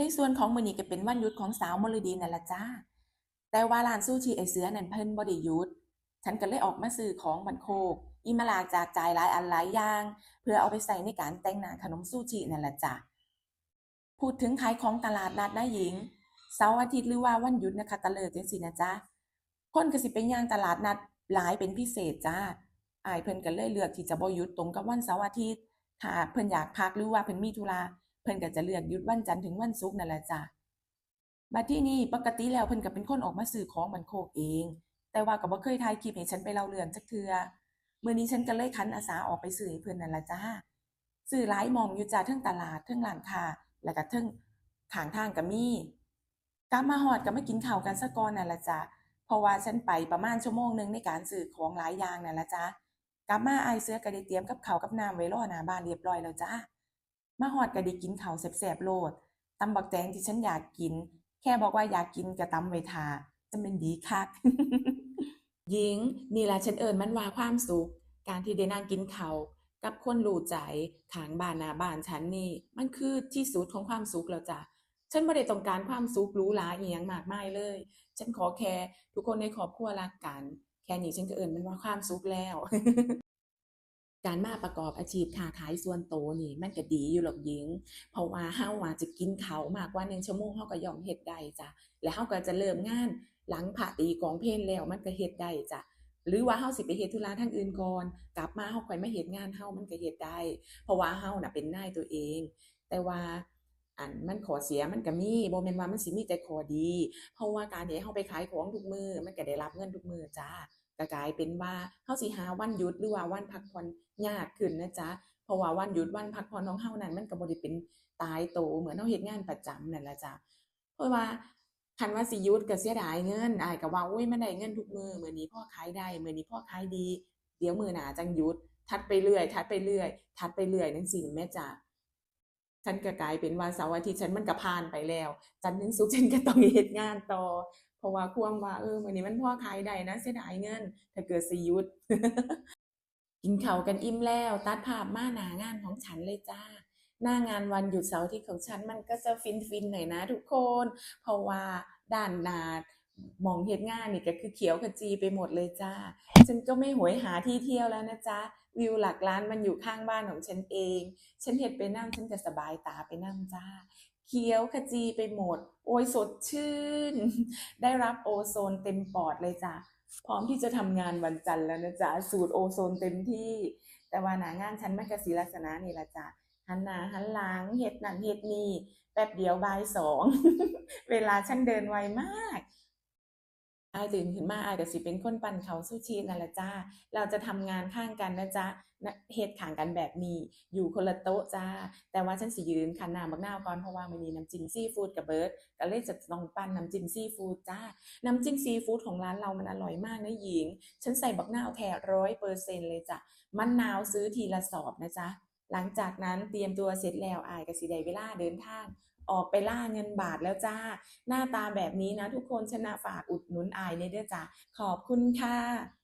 ในส่วนของมือนี้ก็เป็นวันหยุดของสาวมฤดีนั่นละจ้า แต่ว่าร้านซูชิไอเสือนั่นเพิ่นบ่ได้หยุด ฉันก็เลยออกมาซื้อของบันโคก อีมาลาจากจ่ายหลายอันหลายอย่าง เพื่อเอาไปใส่ในการแต่งหน้าขนมซูชินั่นละจ้ะพูดถึงขายของตลาดนัดนะหญิง เสาร์อาทิตย์หรือว่าวันหยุดนะคะตะเลิกจังซี่นะจ๊ะ คนก็สิไปย่างตลาดนัดหลายเป็นพิเศษจ้าอายเพิ่นก็เลยเลือกที่จะบ่หยุดตรงกับวันเสาร์อาทิตย์ถ้าเพิ่นอยากพักหรือว่าเพิ่นมีธุระ เพิ่นก็จะเลือกหยุดวันจันทร์ถึงวันศุกร์นั่นแหละจ้ะบัดที่นี่ปกติแล้วเพิ่นก็เป็นคนออกมาซื้อของบันโคกเอง แต่ว่าก็บ่เคยถ่ายคลิปให้ฉันไปเล่าเรื่องจักเทื่อมื้อนี้ฉันก็เลยขันอาสาออกไปซื้อให้เพิ่นนั่นล่ะจ้าซื้อหลายมองอยู่จ้าเทิงตลาดเทิงร้านค้าแล้วก็เทิงข้างทางก็มีกลับมาฮอดก็มากินข้าวกันซะก่อนนั่นล่ะจ้ะเพราะว่าฉันไปประมาณชั่วโมงหนึ่งในการซื้อของหลายอย่างนั่นละจ้ะกลับมาอายเสื้อก็ได้เตรียมกับข้าวกับน้ำไว้รอหน้าบ้านเรียบร้อยแล้วจ้า มาฮอดก็ได้กินข้าวแซ่บๆโลดตำบักแตงที่ฉันอยากกิน แค่บอกว่าอยากกินก็ตำไว้ทาจะเป็นดีคัก หญิงนี่ละฉันเอิ้นมันว่าความสุข การที่ได้นั่งกินเขาวกับคนรู้ใจขางบ้านนาบ้านฉันนี่ มันคือที่สุดของความสุขแล้วจ้ะฉันบ่ได้ต้องการความสุขหรูหราอียังมากมายเลย ฉันขอแค่ทุกคนในครอบครัวรักกัน แค่นี้ฉันก็เอิ้นมันว่าความสุขแล้ว การมาประกอบอาชีพค้าขายส่วนโตนี่มันก็ดีอยู่หรอกหญิง เพราะว่าเฮาอะจะกินเขามากกว่า1ชั่วโมงเฮาก็ยอมเฮ็ดได้จ้ะแล้วเฮาก็จะเริ่มงานหลังพระตีกองเพลนแล้วมันก็เฮ็ดได้จ้ะหรือว่าเฮาสิไปเฮ็ดธุระทางอื่นก่อนกลับมาเฮาค่อยมาเฮ็ดงานเฮามันก็เฮ็ดได้ เพราะว่าเฮาน่ะเป็นนายตัวเอง แต่ว่าอันมันขอเสียมันก็มีบ่แม่นว่ามันสิมีแต่ขอดี เพราะว่าการที่เฮาไปขายของทุกมือมันก็ได้รับเงินทุกมือจ้า ก็กลายเป็นว่าเฮาสิหาวันหยุดหรือว่าวันพักผ่อนยากขึ้นนะจ๊ะเพราะว่าวันหยุดวันพักผ่อนของเฮานั้นมันก็บ่ได้เป็นตายโตเหมือนเฮาเฮ็ดงานประจำนั่นล่ะจ้ะเพราะว่าคันว่าสิหยุดก็เสียดายเงินอายก็ว่าอุ๊ยมันได้เงินทุกมือมื้อนี้พ่อขายได้มื้อนี้พ่อขายดี เดี๋ยวมื้อหน้าจังหยุดถัดไปเรื่อยถัดไปเรื่อยถัดไปเรื่อยจั่งซี้แม่จ๊ะ ฉันก็กลายเป็นว่าเสาร์อาทิตย์ฉันมันก็ผ่านไปแล้ว จันทร์ถึงศุกร์ฉันก็ต้องเฮ็ดงานต่อ เพราะว่าควมว่าเออมื้อนี้มันพ่อขายได้นะเสียดายเงิน ถ้าเกิดสิยุดกินข้าวกันอิ่มแล้ว ตัดภาพมาหน้างานของฉันเลยจ้า หน้างานวันหยุดเสาร์ทิตย์ของฉันมันก็จะฟินๆหน่อยนะทุกคน เพราะว่าด้านหน้า มองเฮ็ดงานนี่ก็คือเขียวขจีไปหมดเลยจ้า ฉันก็ไม่โหยหาที่เที่ยวแล้วนะจ๊ะ วิวหลักล้านมันอยู่ข้างบ้านของฉันเอง ฉันเฮ็ดไปนำฉันก็สบายตาไปนำจ้า เขียวขจีไปหมด โอยสดชื่น ได้รับโอโซนเต็มปอดเลยจ้ะพร้อมที่จะทำงานวันจันทร์แล้วนะจ๊ะ สูดโอโซนเต็มที่ แต่ว่าหนางานฉันไมันก็สิลักษณะนี่ละจ้ะหันหน้าหันหลังเฮ็ดนั่นเฮ็ดนี่แป๊บเดียวบ่ายสอง เวลาฉันเดินไวมาก อายตื่นขึ้นมาอายก็สิเป็นคนปั่นเขาวซูชินั่นแหละจ้า เราจะทำงานข้างกันนะจ๊ะนะเฮ็ดข้างกันแบบนี้ อยู่คนละโต๊ะจ้า แต่ว่าฉันสิยืนคันน้ำบักนาวก่อนเพราะว่ามันมีน้ำจิ้มซีฟู้ดกับเบิร์ดก็เลยจะต้องปั้นน้ำจิ้มซีฟู้ดจ้า น้ำจิ้มซีฟู้ดของร้านเรามันอร่อยมากนะหญิง ฉันใส่บักนาวแท้ร้อยเปอร์เซ็นต์เลยจ้ะมะนาวซื้อทีละสอบนะจ๊ะหลังจากนั้นเตรียมตัวเสร็จแล้วอายก็สิได้เวลาเดินทาง ออกไปล่าเงินบาทแล้วจ้า หน้าตาแบบนี้นะทุกคนชนะฝากอุดหนุนอายในเด้อจ้ะขอบคุณค่ะ